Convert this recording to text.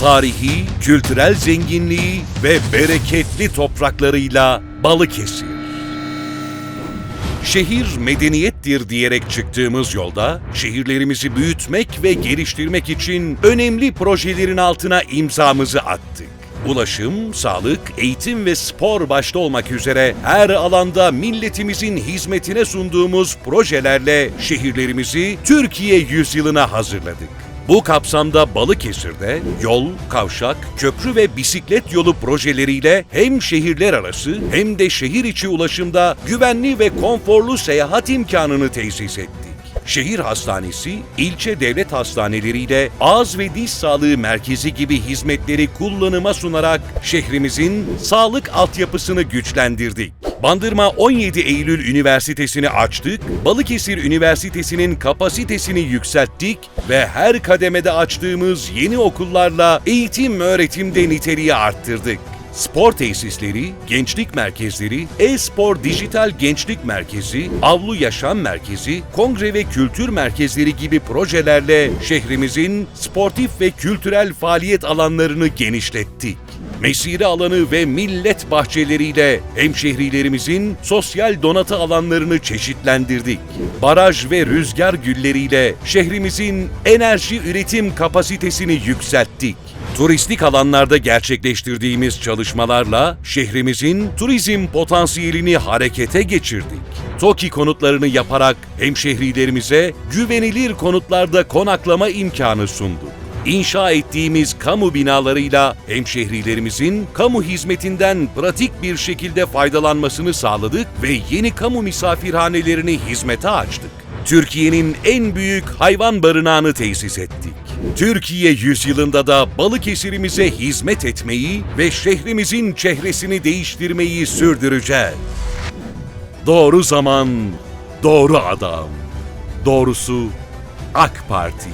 Tarihi, kültürel zenginliği ve bereketli topraklarıyla Balıkesir. Şehir medeniyettir diyerek çıktığımız yolda şehirlerimizi büyütmek ve geliştirmek için önemli projelerin altına imzamızı attık. Ulaşım, sağlık, eğitim ve spor başta olmak üzere her alanda milletimizin hizmetine sunduğumuz projelerle şehirlerimizi Türkiye yüzyılına hazırladık. Bu kapsamda Balıkesir'de yol, kavşak, köprü ve bisiklet yolu projeleriyle hem şehirler arası hem de şehir içi ulaşımda güvenli ve konforlu seyahat imkanını tesis ettik. Şehir hastanesi, ilçe devlet hastaneleriyle ağız ve diş sağlığı merkezi gibi hizmetleri kullanıma sunarak şehrimizin sağlık altyapısını güçlendirdik. Bandırma 17 Eylül Üniversitesi'ni açtık, Balıkesir Üniversitesi'nin kapasitesini yükselttik ve her kademede açtığımız yeni okullarla eğitim öğretimde niteliği arttırdık. Spor tesisleri, gençlik merkezleri, e-spor dijital gençlik merkezi, avlu yaşam merkezi, kongre ve kültür merkezleri gibi projelerle şehrimizin sportif ve kültürel faaliyet alanlarını genişlettik. Mesire alanı ve millet bahçeleriyle hemşehrilerimizin sosyal donatı alanlarını çeşitlendirdik. Baraj ve rüzgar gülleriyle şehrimizin enerji üretim kapasitesini yükselttik. Turistik alanlarda gerçekleştirdiğimiz çalışmalarla şehrimizin turizm potansiyelini harekete geçirdik. TOKİ konutlarını yaparak hemşehrilerimize güvenilir konutlarda konaklama imkanı sunduk. İnşa ettiğimiz kamu binalarıyla hemşehrilerimizin kamu hizmetinden pratik bir şekilde faydalanmasını sağladık ve yeni kamu misafirhanelerini hizmete açtık. Türkiye'nin en büyük hayvan barınağını tesis ettik. Türkiye yüzyılında da Balıkesir'imize hizmet etmeyi ve şehrimizin çehresini değiştirmeyi sürdüreceğiz. Doğru zaman, doğru adam. Doğrusu AK Parti.